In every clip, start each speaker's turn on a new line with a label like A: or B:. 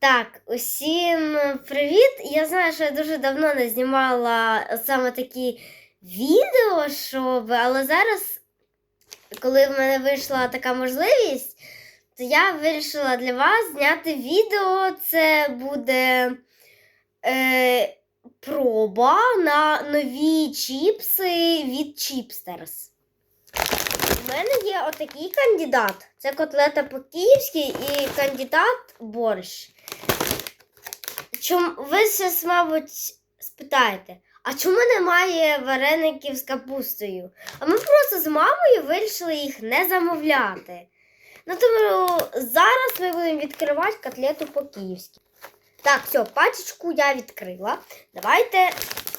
A: Так, усім привіт! Я знаю, що я дуже давно не знімала саме такі відео, щоб, але зараз, коли в мене вийшла така можливість, то я вирішила для вас зняти відео. Це буде е, проба на нові чіпси від Chipsters. У мене є отакий кандидат. Це котлета по-київськи і кандидат борщ. Чом... Ви зараз, мабуть, спитаєте, а чому немає вареників з капустою? А ми просто з мамою вирішили їх не замовляти. Ну, тому зараз ми будемо відкривати котлету по-київськи. Так, все, пачечку я відкрила. Давайте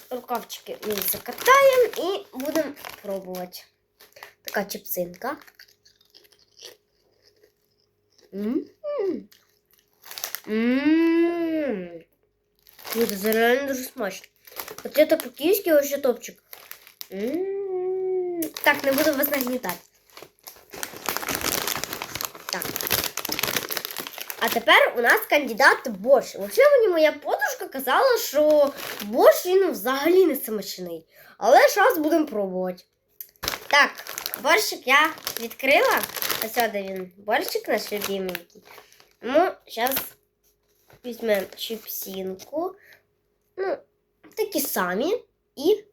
A: рукавчики ми закатаємо і будемо пробувати. Така чіпсинка. М-м. Ммм. Слухайте, це реально дуже смачно. Котлета по-київськи ось ще топчик. М. Так, не буду вас нагнітати. Так. А тепер у нас кандидат борщ. Взагалі мені моя подружка казала, що борщ він взагалі не смачний. Але зараз будемо пробувати. Так, борщик я відкрила. Ось він. Борщик наш любименький. Ну, зараз візьмемо чіпсинку. Ну, такі самі. І.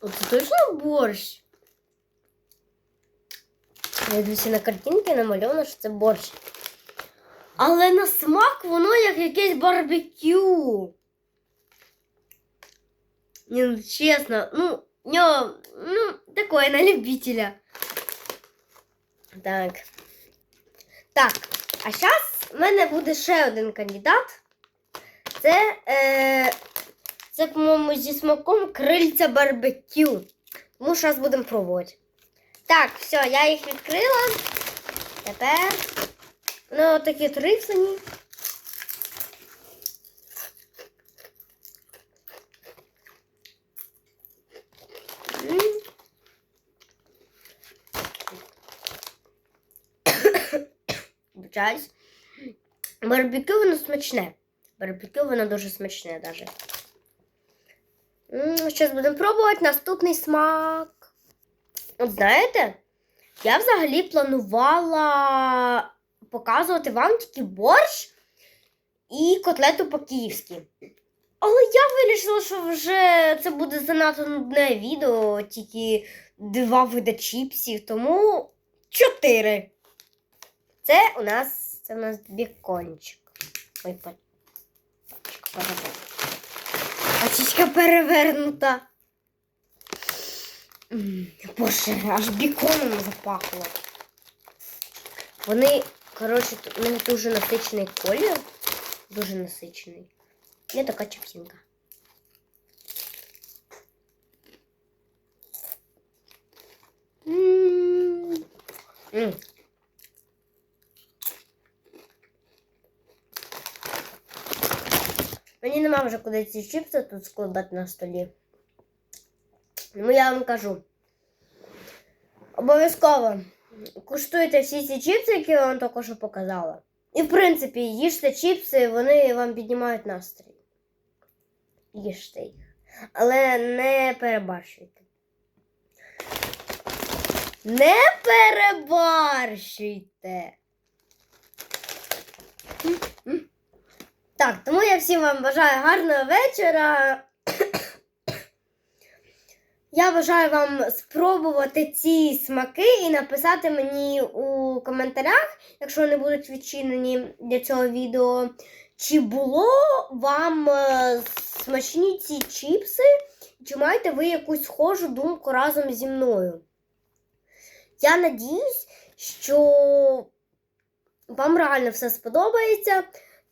A: Оце точно борщ? Я дивлюся на картинки намальовано, що це борщ. Але на смак воно як якесь барбекю. Ні, ну чесно, ну, нього, ну, такое на любителя. Так. Так, а зараз в мене буде ще один кандидат. Це, е, це по-моєму, зі смаком крильця барбекю. Тому зараз будемо пробувати. Так, все, я їх відкрила. Тепер ну, такі трицані. Вибачаюсь. Барбекю воно смачне. Барбекю воно дуже смачне навіть. Зараз будемо пробувати наступний смак. От знаєте, я взагалі планувала показувати вам тільки борщ і котлету по-київськи. Але я вирішила, що вже це буде занадто нудне відео, тільки два вида чіпсів, тому чотири. Це у нас це у нас бікончик. Ой, пачка перевернута. Пачечка перевернута. Боже, аж біконом запахло. Вони, коротше, тут- у них дуже насичений колір. Дуже насичений. Є така чіпсинка. М. М. Мені нема вже куди ці чіпси тут складати на столі. Ну я вам кажу. Обов'язково Куштуйте всі ці чіпси, які я вам що показала. І, в принципі, їжте чіпси, вони вам піднімають настрій. Їжте їх. Але не перебарщуйте. Не перебарщуйте. Так, тому я всім вам бажаю гарного вечора. Я бажаю вам спробувати ці смаки і написати мені у коментарях, якщо вони будуть відчинені для цього відео, чи було вам е, смачні ці чіпси, чи маєте ви якусь схожу думку разом зі мною. Я надіюсь, що вам реально все сподобається.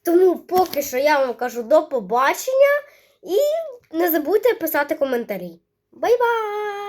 A: Тому поки що я вам кажу до побачення і не забудьте писати коментарі. Bay bay.